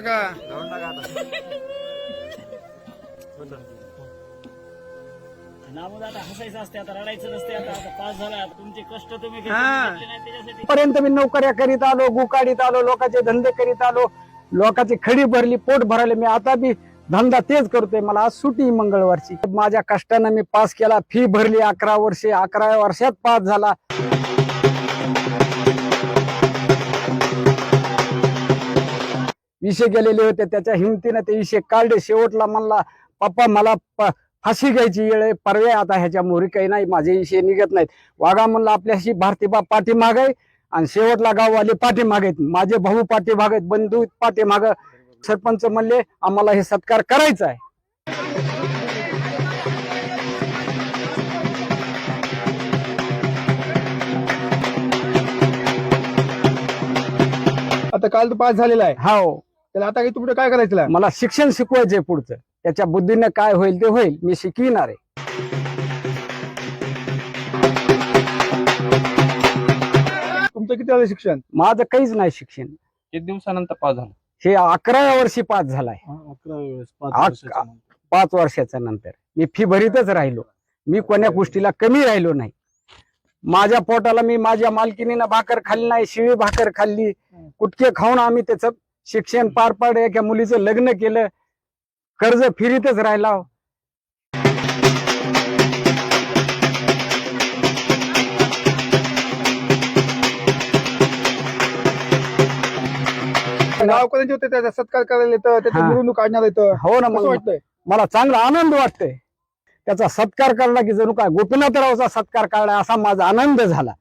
नका पर्यंत मी नोकऱ्या करीत आलो गुकाडीत आलो लोकांचे धंदे करीत आलो लोकांची खडी भरली पोट भरायला मी आता बी धंदा तेच करतोय. मला आज सुटी मंगळवारची. माझ्या कष्टानं मी पास केला फी भरली अकरा वर्षे अकरा वर्षात पास झाला. विषय गेलेले होते. त्याच्या हिमतीनं ते विषय काढले. शेवटला म्हणला पप्पा मला फाशी घ्यायची वेळ आहे. पर्याय आता ह्याच्या मोहरी काही नाही. माझे विषय निघत नाहीत. वाघा म्हणला आपल्याशी भारतीबा पाठीमाग आहे. आणि शेवटला गाववाले पाठीमाग आहेत. माझे भाऊ पाठीमाग आहेत. बंधू पाठीमाग. सरपंच म्हणले आम्हाला हे सत्कार करायचा आहे. आता काल तो पास झालेला आहे. हो. त्याला आता काही तुमचं काय करायचं? मला शिक्षण शिकवायचंय पुढचं. त्याच्या बुद्धीनं काय होईल ते होईल मी शिकविणार आहे. तुमचं किती झालं शिक्षण? माझं काहीच नाही शिक्षण. किती दिवसानंतर पास झाला? हे अकराव्या वर्षी पास झालाय. अकरा वेळेस आ- पाच वर्षाच्या नंतर. मी फी भरीतच राहिलो. मी कोण्या गोष्टीला कमी राहिलो नाही. माझ्या पोटाला मी माझ्या मालकीनीनं भाकर खाल्ली नाही शिळी भाकर खाल्ली. कुटके खाऊन आम्ही त्याचं शिक्षण पार पाडलं एका मुलीचं लग्न केलं कर्ज फिरीतच राहिला. गावकऱ्यांचे होते त्याचा? सत्कार करायला येतं त्याची हा. मिरवणूक काढण्यात येतं. हो ना कसं मग वाटतंय? मला चांगला आनंद वाटतोय. त्याचा सत्कार करला की जणू काय गोपीनाथरावचा सत्कार काढला असा माझा आनंद झाला.